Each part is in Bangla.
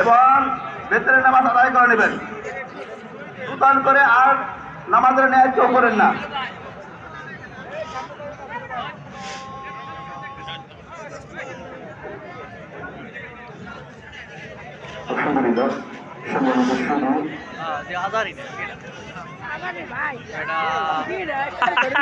এবং ভেতরে নামাজ আদায় করে নেবেন। সুতান করে আর নামাজের ন্যায় কেউ করেন না। আলহামদুলিল্লাহ। সম্মানিত শুধু সম্মানিত শুধু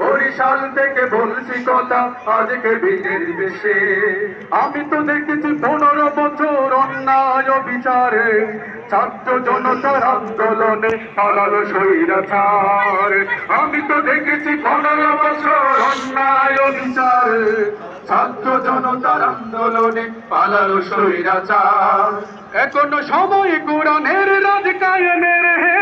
বরিশাল থেকে বলছি কথা, আজকে বীরের দেশে। আমি তো দেখেছি পনেরো বছর অন্যায় বিচারে ছাত্র জনতার আন্দোলনে পালালো স্বৈরাচার। আমি তো দেখেছি পনেরো বছর অন্যায় বিচারে ছাত্র জনতার আন্দোলনে পালালো স্বৈরাচার। এখনও সময় কোরআনের রাজ কায়েমের হে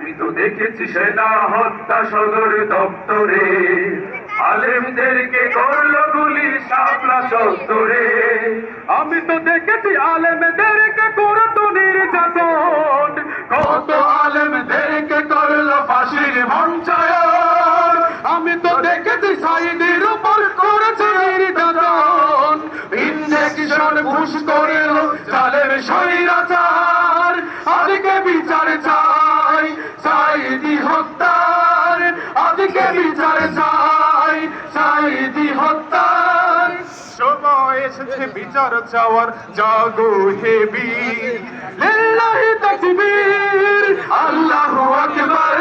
আমি তো দেখেছি সেনা হত্যা সদর দপ্তরে। আলেমদেরকে করল গুলি সাপলা চত্বরে আমি তো দেখেছি আলেমদেরকে করতো নির্যাতন। কত আলেমদেরকে করল ফাঁসির মঞ্চায়ন। আমি তো দেখেছি সাইদের উপর করেছে নির্যাতন। ইঞ্জেকশন ঘুষ করে জালের স্বৈরাচার। আজকে বিচার চাই। বিচার চাই সাইদি হত্যার সময় এসেছে বিচার চাওয়ার, জাগো হে বীর। লিল্লাহি তাকবীর, আল্লাহু আকবার।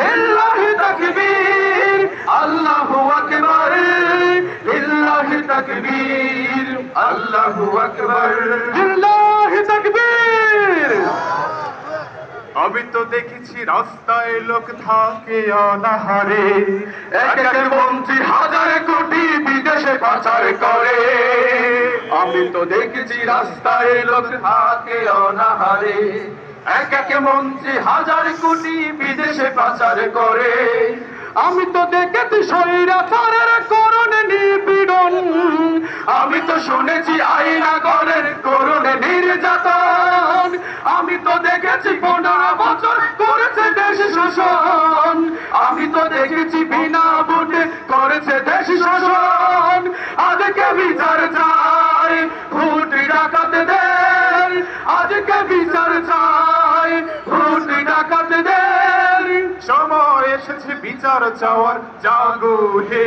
লিল্লাহি তাকবীর, আল্লাহু আকবার। লিল্লাহি তাকবীর, আল্লাহু আকবার। লিল্লাহি আমি তো দেখেছি রাস্তায় লোক থাকে অনাহারে। এক এক মন্ত্রী হাজার কোটি বিদেশে পাচার করে। আমি তো দেখেছি রাস্তায় লোক থাকে অনাহারে। এক এক মন্ত্রী হাজার কোটি বিদেশে পাচার করে। আমি তো দেখেছি স্বৈরাচারের করণে নিপীড়ন। আমি তো শুনেছি আইনা করেন করণে নির্যাতন। আমি তো দেখেছি পনেরো বছর করেছে দেশ শাসন। আমি তো দেখেছি বিনা ভোটে করেছে দেশ শাসন। আজকে বিচার চাই ভোট ডাকাতে দেন। আজকে বিচার চাই ভোট ডাকাতে দেন। সময় এসেছে বিচার চাওয়ার জাগো হে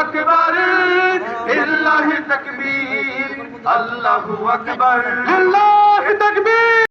আকবার লিল্লাহি তাকবীর আল্লাহু আকবার। লিল্লাহি তাকবীর